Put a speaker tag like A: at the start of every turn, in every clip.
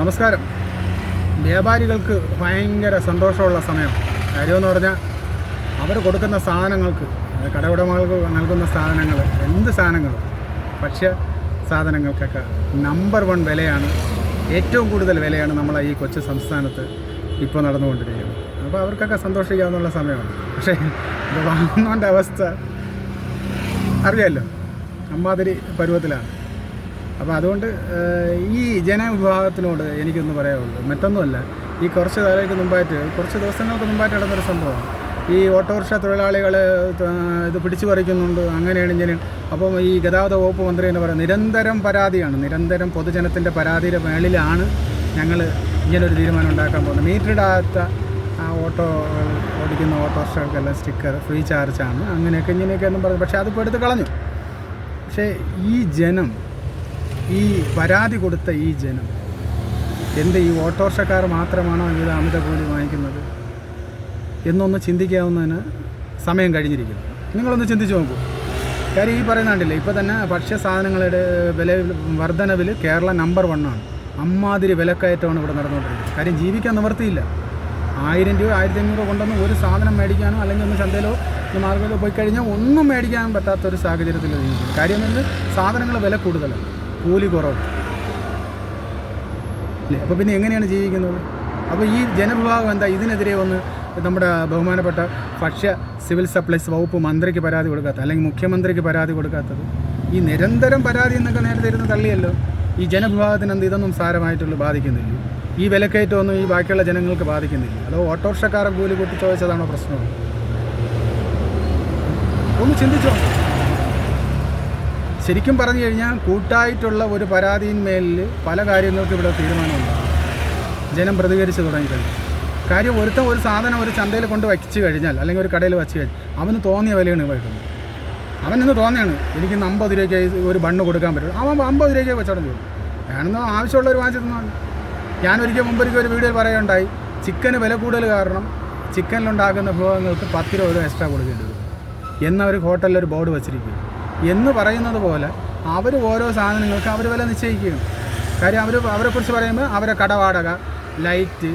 A: നമസ്കാരം. വ്യാപാരികൾക്ക് ഭയങ്കര സന്തോഷമുള്ള സമയം. കാര്യമെന്ന് പറഞ്ഞാൽ അവർ കൊടുക്കുന്ന സാധനങ്ങൾക്ക് കടയുടമകൾക്ക് നൽകുന്ന സാധനങ്ങൾ എന്ത് സാധനങ്ങളും ഭക്ഷ്യ സാധനങ്ങൾക്കൊക്കെ നമ്പർ വൺ വിലയാണ് ഏറ്റവും കൂടുതൽ വിലയാണ് നമ്മളെ ഈ കൊച്ചു സംസ്ഥാനത്ത് ഇപ്പോൾ നടന്നുകൊണ്ടിരിക്കുന്നത്. അപ്പോൾ അവർക്കൊക്കെ സന്തോഷിക്കാവുന്നുള്ള സമയമാണ്. പക്ഷേ ഇത് വാങ്ങുന്നവന്റെ അവസ്ഥ അറിയാമല്ലോ അമ്മാതിരി പരുവത്തിലാണ്. അപ്പോൾ അതുകൊണ്ട് ഈ ജനവിഭാഗത്തിനോട് എനിക്കൊന്ന് പറയാനുള്ളൂ മറ്റൊന്നുമല്ല ഈ കുറച്ച് കാലയ്ക്ക് മുമ്പായിട്ട് കുറച്ച് ദിവസങ്ങൾക്ക് മുമ്പായിട്ട് നടന്നൊരു സംഭവമാണ് ഈ ഓട്ടോറിക്ഷ തൊഴിലാളികൾ ഇത് പിടിച്ചു പറിക്കുന്നുണ്ട് അങ്ങനെയാണ് ഇങ്ങനെയാണ് അപ്പം ഈ ഗതാഗത വകുപ്പ് മന്ത്രി എന്ന് പറയുന്നത് നിരന്തരം പരാതിയാണ് നിരന്തരം പൊതുജനത്തിന്റെ പരാതിയുടെ മേളിലാണ് ഞങ്ങൾ ഇങ്ങനൊരു തീരുമാനം ഉണ്ടാക്കാൻ പോകുന്നത്. ആ ഓട്ടോ ഓടിക്കുന്ന ഓട്ടോറിക്ഷകൾക്കെല്ലാം സ്റ്റിക്കർ ഫ്രീ ചാർജാണ് അങ്ങനെയൊക്കെ ഇങ്ങനെയൊക്കെ എന്നും പറഞ്ഞു. പക്ഷേ അതിപ്പോൾ എടുത്ത് കളഞ്ഞു. പക്ഷേ ഈ ജനം ഈ പരാതി കൊടുത്ത ഈ ജനം എന്ത് ഈ ഓട്ടോറിക്ഷക്കാർ മാത്രമാണോ ഇത് അമിത കൂലി വാങ്ങിക്കുന്നത്? എന്നൊന്ന് ചിന്തിക്കാവുന്നതിന് സമയം കഴിഞ്ഞിരിക്കുന്നു. നിങ്ങളൊന്ന് ചിന്തിച്ച് നോക്കൂ. കാര്യം ഈ പറയുന്ന കണ്ടില്ലേ ഇപ്പോൾ തന്നെ ഭക്ഷ്യ സാധനങ്ങളുടെ വില വർധനവിൽ കേരള നമ്പർ വണ്ണാണ് അമ്മാതിരി വിലക്കയറ്റമാണ് ഇവിടെ നടന്നുകൊണ്ടിരിക്കുന്നത്. കാര്യം ജീവിക്കാൻ നിവർത്തിയില്ല ആയിരം രൂപ ആയിരത്തി അഞ്ഞൂറ് കൊണ്ടൊന്ന് ഒരു സാധനം മേടിക്കാനോ അല്ലെങ്കിൽ ഒന്ന് ചന്തയിലോ ഒന്ന് മാർക്കറ്റിലോ പോയി കഴിഞ്ഞാൽ ഒന്നും മേടിക്കാൻ പറ്റാത്തൊരു സാഹചര്യത്തിൽ കാര്യം എന്ന് സാധനങ്ങൾ വില കൂടുതലാണ്. കൂലി കുറവ്. അല്ലേ? അപ്പോൾ പിന്നെ എങ്ങനെയാണ് ജീവിക്കുന്നത്? അപ്പോൾ ഈ ജനവിഭാഗം എന്താ? ഇതിനെതിരെ ഒന്ന് നമ്മുടെ ബഹുമാനപ്പെട്ട ഭക്ഷ്യ സിവിൽ സപ്ലൈസ് വകുപ്പ് മന്ത്രിക്ക് പരാതി കൊടുക്കാത്ത അല്ലെങ്കിൽ മുഖ്യമന്ത്രിക്ക് പരാതി കൊടുക്കാത്തത്. ഈ നിരന്തരം പരാതി എന്നൊക്കെ നേരത്തെ ഇരുന്ന് തള്ളിയല്ലോ. ഈ ജനവിഭാഗത്തിന് എന്ത് ഇതൊന്നും സാരമായിട്ടുള്ള ബാധിക്കുന്നില്ല. ഈ വിലക്കയറ്റമൊന്നും ഈ ബാക്കിയുള്ള ജനങ്ങൾക്ക് ബാധിക്കുന്നില്ല. അതോ ഓട്ടോറിക്ഷക്കാരെ കൂലി കൂട്ടി ചോദിച്ചതാണോ പ്രശ്നം? ഒന്ന് ചിന്തിച്ചോ? ശരിക്കും പറഞ്ഞു കഴിഞ്ഞാൽ കൂട്ടായിട്ടുള്ള ഒരു പരാതിയിന്മേലിൽ പല കാര്യങ്ങൾക്കും ഇവിടെ തീരുമാനമുണ്ട്. ജനം പ്രതികരിച്ച് തുടങ്ങിക്കഴിഞ്ഞു കാര്യം ഒരുത്തം ഒരു സാധനം ഒരു ചന്തയിൽ കൊണ്ട് വച്ച് കഴിഞ്ഞാൽ അല്ലെങ്കിൽ ഒരു കടയിൽ വച്ച് കഴിഞ്ഞാൽ അവന് തോന്നിയ വിലയാണ് വൈകുന്നത് അവനിന്ന് തോന്നിയാണ് എനിക്ക് ഇന്ന് അമ്പത് രൂപയ്ക്ക് ഒരു ബണ്ണ് കൊടുക്കാൻ പറ്റും അവൻ അമ്പത് രൂപയ്ക്ക് വെച്ചോളം ചെയ്യും ഞാനൊന്നും ഒരു വാങ്ങിച്ചു തന്നാണ് ഞാനൊരിക്കൽ മുമ്പൊരിക്കൽ ഒരു വീഡിയോയിൽ പറയുകയുണ്ടായി ചിക്കന് വില കൂടുതൽ കാരണം ചിക്കനിലുണ്ടാക്കുന്ന വിഭവങ്ങൾക്ക് പത്ത് രൂപ എക്സ്ട്രാ കൊടുക്കേണ്ടി വരും. എന്നവർ ഹോട്ടലിൽ ഒരു ബോർഡ് വച്ചിരിക്കും എന്ന് പറയുന്നത് പോലെ അവർ ഓരോ സാധനങ്ങൾക്ക് അവർ വില നിശ്ചയിക്കുകയാണ്. കാര്യം അവർ അവരെക്കുറിച്ച് പറയുമ്പോൾ അവരെ കടവാടക ലൈറ്റ്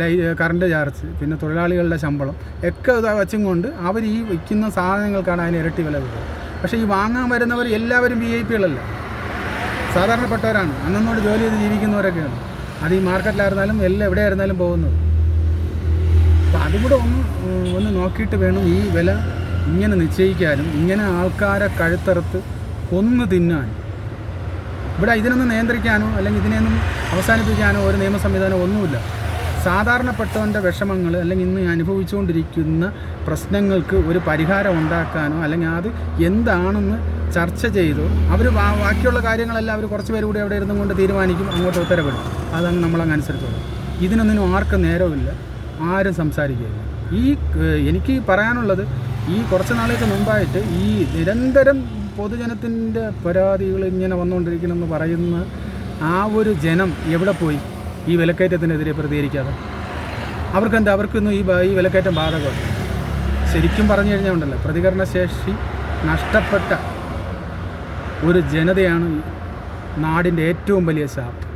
A: ലൈ കറണ്ട് ചാർജ് പിന്നെ തൊഴിലാളികളുടെ ശമ്പളം ഒക്കെ വച്ചും കൊണ്ട് അവർ ഈ വിൽക്കുന്ന സാധനങ്ങൾക്കാണ് അതിന് ഇരട്ടി വില വരുന്നത് പക്ഷേ ഈ വാങ്ങാൻ വരുന്നവർ എല്ലാവരും വി ഐ പികളല്ല സാധാരണപ്പെട്ടവരാണ്. അന്നോട് ജോലി ചെയ്ത് ജീവിക്കുന്നവരൊക്കെയാണ്. അത് ഈ മാർക്കറ്റിലായിരുന്നാലും എല്ലാം എവിടെയായിരുന്നാലും പോകുന്നത്. അപ്പോൾ അതും കൂടെ ഒന്ന് ഒന്ന് നോക്കിയിട്ട് വേണം ഈ വില ഇങ്ങനെ നിശ്ചയിക്കാനും ഇങ്ങനെ ആൾക്കാരെ കഴുത്തറുത്ത് കൊന്നു തിന്നാനും. ഇവിടെ ഇതിനൊന്നും നിയന്ത്രിക്കാനോ അല്ലെങ്കിൽ ഇതിനെയൊന്നും അവസാനിപ്പിക്കാനോ ഒരു നിയമ സംവിധാനം ഒന്നുമില്ല. സാധാരണപ്പെട്ടവന്റെ വിഷമങ്ങൾ അല്ലെങ്കിൽ ഇന്ന് അനുഭവിച്ചുകൊണ്ടിരിക്കുന്ന പ്രശ്നങ്ങൾക്ക് ഒരു പരിഹാരം ഉണ്ടാക്കാനോ അല്ലെങ്കിൽ അത് എന്താണെന്ന് ചർച്ച ചെയ്തോ അവർ ബാക്കിയുള്ള കാര്യങ്ങളെല്ലാം അവർ കുറച്ച് പേര് കൂടി അവിടെ ഇരുന്നും കൊണ്ട് തീരുമാനിക്കും അങ്ങോട്ട് ഉത്തരവിടും. അതങ്ങ് നമ്മളങ്ങ് അനുസരിച്ചോളും. ഇതിനൊന്നിനും ആർക്കും നേരമില്ല ആരും സംസാരിക്കുകയില്ല ഈ എനിക്ക് പറയാനുള്ളത് ഈ കുറച്ച് നാളേക്ക് മുമ്പായിട്ട് ഈ നിരന്തരം പൊതുജനത്തിന്റെ പരാതികൾ ഇങ്ങനെ വന്നുകൊണ്ടിരിക്കണമെന്ന് പറയുന്ന ആ ഒരു ജനം എവിടെ പോയി ഈ വിലക്കയറ്റത്തിനെതിരെ പ്രതികരിക്കാതെ? അവർക്കെന്താ? അവർക്കൊന്നും ഈ ഈ വിലക്കയറ്റം ബാധകമാണ് ശരിക്കും പറഞ്ഞു കഴിഞ്ഞാൽ ഉണ്ടല്ലോ പ്രതികരണശേഷി നഷ്ടപ്പെട്ട ഒരു ജനതയാണ് നാടിന്റെ ഏറ്റവും വലിയ ശാപം.